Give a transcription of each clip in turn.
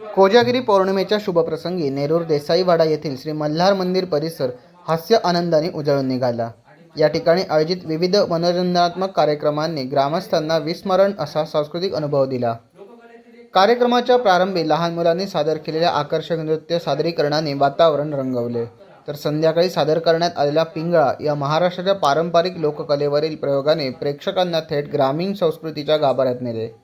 कोजागिरी पौर्णिमेच्या शुभप्रसंगी नेरूर देसाईवाडा येथील श्री मल्हार मंदिर परिसर हास्य आनंदाने उजळून निघाला. या ठिकाणी आयोजित विविध मनोरंजनात्मक कार्यक्रमांनी ग्रामस्थांना विस्मरण असा सांस्कृतिक अनुभव दिला. कार्यक्रमाच्या प्रारंभी लहान मुलांनी सादर केलेल्या आकर्षक नृत्य सादरीकरणाने वातावरण रंगवले. तर संध्याकाळी सादर करण्यात आलेला पिंगळा या महाराष्ट्राच्या पारंपरिक लोककलेवरील प्रयोगाने प्रेक्षकांना थेट ग्रामीण संस्कृतीच्या गाभाऱ्यात नेले.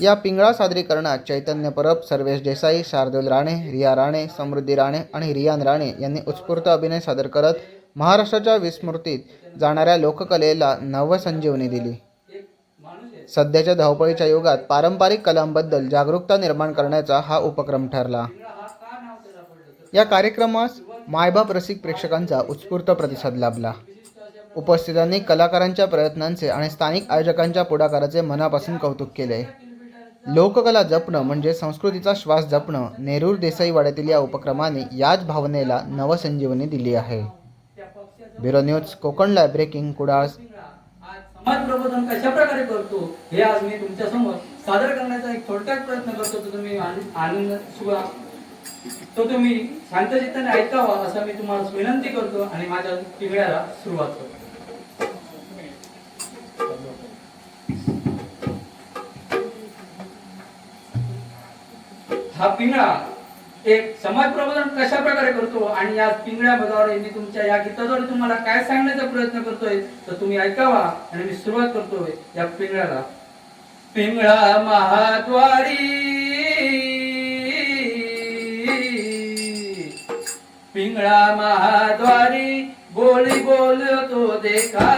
या पिंगळा सादरीकरणात चैतन्य परब सर्वेश देसाई शार्दुल राणे रिया राणे समृद्धी राणे आणि रियान राणे यांनी उत्स्फूर्त अभिनय सादर करत महाराष्ट्राच्या विस्मृतीत जाणाऱ्या लोककलेला नवसंजीवनी दिली. सध्याच्या धावपळीच्या युगात पारंपरिक कलांबद्दल जागरूकता निर्माण करण्याचा हा उपक्रम ठरला. या कार्यक्रमास मायबाप रसिक प्रेक्षकांचा उत्स्फूर्त प्रतिसाद लाभला. उपस्थितांनी कलाकारांच्या प्रयत्नांचे आणि स्थानिक आयोजकांच्या पुढाकाराचे मनापासून कौतुक केले. लोककला जपणं म्हणजे संस्कृतीचा श्वास जपणं नेरूर देसाईवाड्यातील या उपक्रमाने याच भावनेला नवसंजीवनी दिली आहे. ब्युरो न्यूज कोकणला ब्रेकिंग कुडाळ. समाज प्रबोधन कशा प्रकारे करतो हे आज मी तुमच्यासमोर सादर करण्याचा एक थोडक्यात प्रयत्न करतो तो तुम्ही आनंद सुगा तो तुम्ही शांतचित्ताने ऐकावा असं मी तुम्हाला विनंती करतो आणि माझ्या पिंगळ्याला सुरुवात करतो. हा पिंगळा एक समाज प्रबोधन कशा प्रकारे करतो आणि या पिंगळ्या बघावर मी तुमच्या या गीताद्वारे तुम्हाला काय सांगण्याचा प्रयत्न करतोय तर तुम्ही ऐकावा आणि मी सुरुवात करतोय या पिंगळ्याला. पिंगळा महाद्वारी पिंगळा महाद्वारी बोली बोलतो देखा.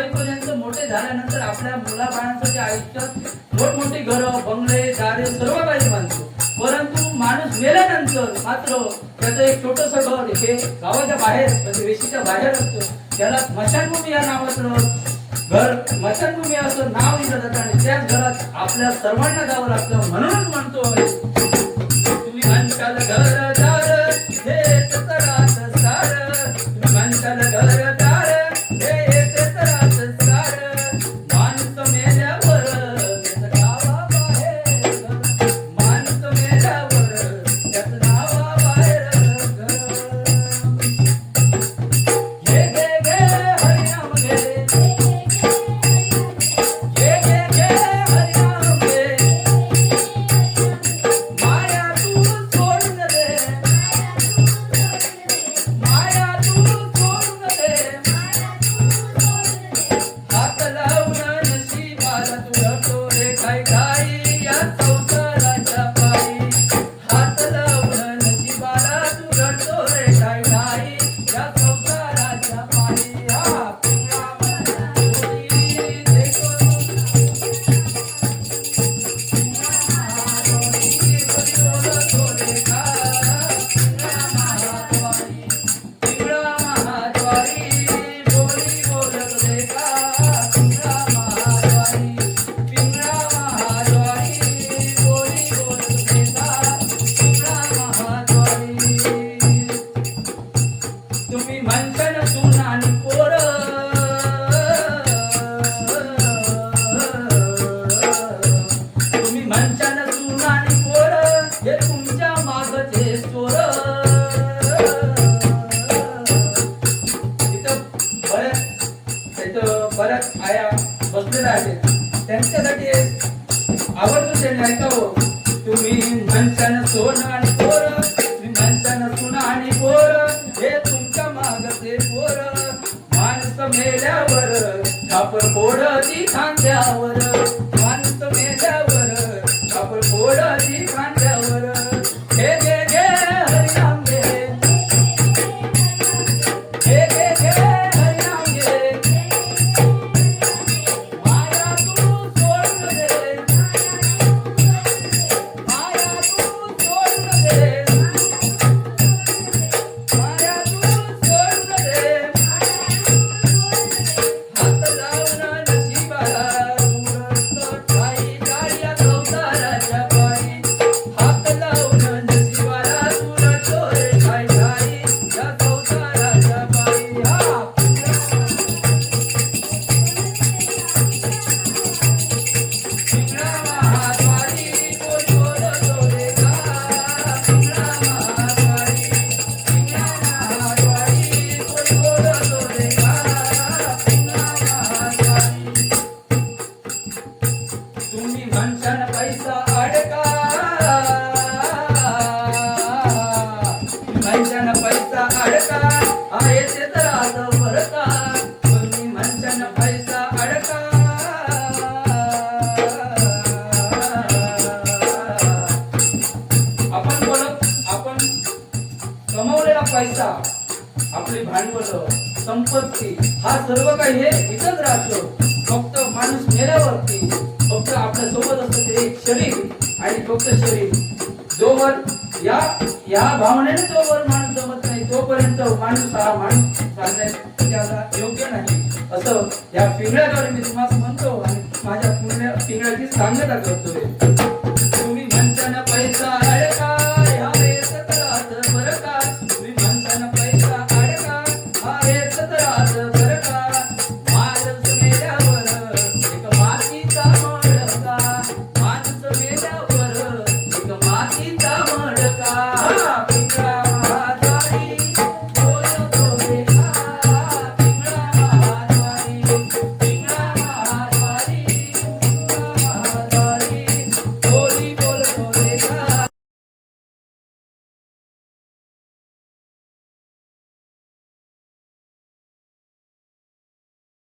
होईपर्यंत मोठे झाल्यानंतर आपल्या मुलाबाळांसाठी आयुष्यात मोठमोठी घरं बंगले दारे सर्व काही बांधतो. परंतु माणूस मेल्यानंतर मात्र त्याचं एक छोटस घर हे गावाच्या बाहेर म्हणजे वेशीच्या बाहेर असतं. त्याला स्मशानभूमी या नावाचं घर स्मशानभूमी असं नाव दिलं जातं आणि त्याच घरात आपल्या सर्वांना जावं लागतं म्हणूनच म्हणतो तुम्ही घर तुम्ही म्हणता ना सुना आणि पोर. तुम्ही म्हणता सुना आणि पोर. हे तुमच्या मागचे चोर. तिथं बऱ्याच तिथं बऱ्याच आया बसलेल्या आहेत त्यांच्यासाठी आवर्जून त्यांनी ऐकावं. तुम्ही म्हणता ना आणि पोर. मेल्यावर खापर फोडती खांद्यावर. कमवलेला पैसा आपली भांडवल संपत्ती हा सर्व काही हे इथंच राहतो. फक्त माणूस मेल्यावरती फक्त आपल्यासोबत असतं ते एक शरीर आणि फक्त शरीर. जोवर या या भावनेने जोवर माणूस जमत नाही तोपर्यंत माणूस हा माणूस सांगण्यात त्याला योग्य नाही. असं या पिंगळ्याद्वारे मी तुम्हाला म्हणतो आणि माझ्या पुण्या पिंगळ्याची सांगता करतोय.